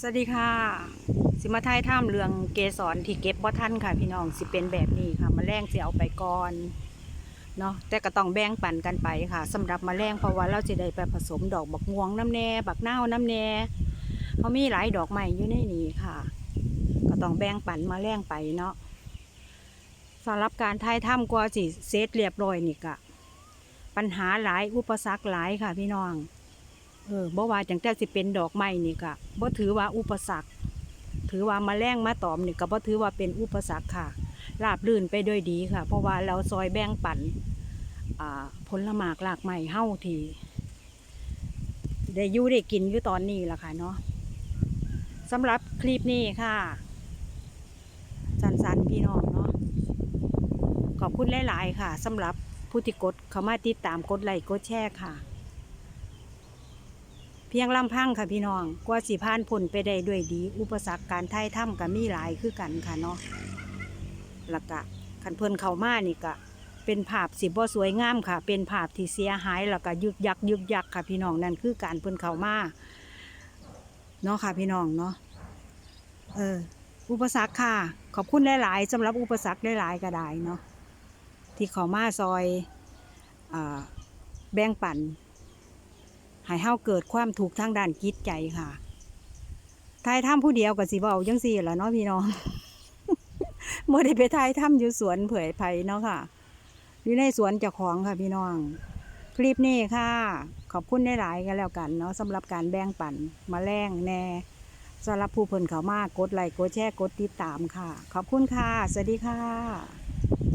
สวัสดีค่ะ สิมาไทยถ้ำเรืองเกสรที่เก็บบ่ทันค่ะ พี่น้องสิเป็นแบบนี้ค่ะมาแรงสิเอาไปก่อนเนาะแต่ก็ต้องแบ่งปันกันไปค่ะสำหรับมาแรงเพราะว่าเราจะได้ไปผสมดอกบักม่วงน้ำแน่บักนาวน้ำแน่เขามีหลายดอกใหม่อยู่ในนี้ค่ะ ก็ต้องแบ่งปันมาแรงไปเนาะสำหรับการไทยถ้ำกว่าสิเซตเรียบร้อยนี่กะปัญหาหลายอุปสรรคหลายค่ะพี่น้อง เออบ่ว่าจังแต่สิเป็นดอกไม้นี่ก็บ่ถือว่าอุปสรรค ถือว่ามาแรงมาตอมนี่ก็บ่ถือว่าเป็นอุปสรรคค่ะราบรื่นไปด้วยดีค่ะ เพราะว่าเราซอยแบ่งปันอ่าผลหมากหลากไม้เฮาทีได้ยู่ได้กินอยู่ตอนนี้ละค่ะเนาะสำหรับคลิปนี้ค่ะ สันๆพี่น้องเนาะขอบคุณหลาย ๆ ค่ะสำหรับผู้ที่กดเข้ามาติดตามกดไลค์กดแชร์ค่ะ พียงลำพังค่ะพี่น้องกว่าสิผ่านพ้นไปได้ด้วยดี อุปสรรคการไถ่ถ้ำก็มีหลายคือกันค่ะเนาะล้วก็คันเพิ่นเข้ามานี่ก็เป็นภาพสิบ่สวยงามค่ะ เป็นภาพที่เสียหายแล้วก็ยึกยักยึกยักค่ะ พี่น้องนั่นคือการเพิ่นเข้ามาเนาะค่ะพี่น้องเนาะเอออุปสรรคค่ะ ขอบคุณหลาย ๆสำหรับอุปสรรคหลายๆก็ได้เนาะที่เข้ามาซอยอแบ่งปัน ให้เฮาเกิดความถูกทางด้านจิตใจค่ะทายถ้ำผู้เดียวกับสิเว้าจังซี่ล่ะเนาะพี่น้องบ่ได้ไปทายถ้ำอยู่สวนเผยไผ่เนาะค่ะ อยู่ในสวนเจ้าของค่ะพี่น้อง คลิปนี้ค่ะ ขอบคุณได้หลายกันแล้วกันเนาะสำหรับการแบ่งปันมาแรงแน่สำหรับผู้เพิ่นเขามากกดไลค์กดแชร์กดติดตามค่ะ ขอบคุณค่ะ สวัสดีค่ะ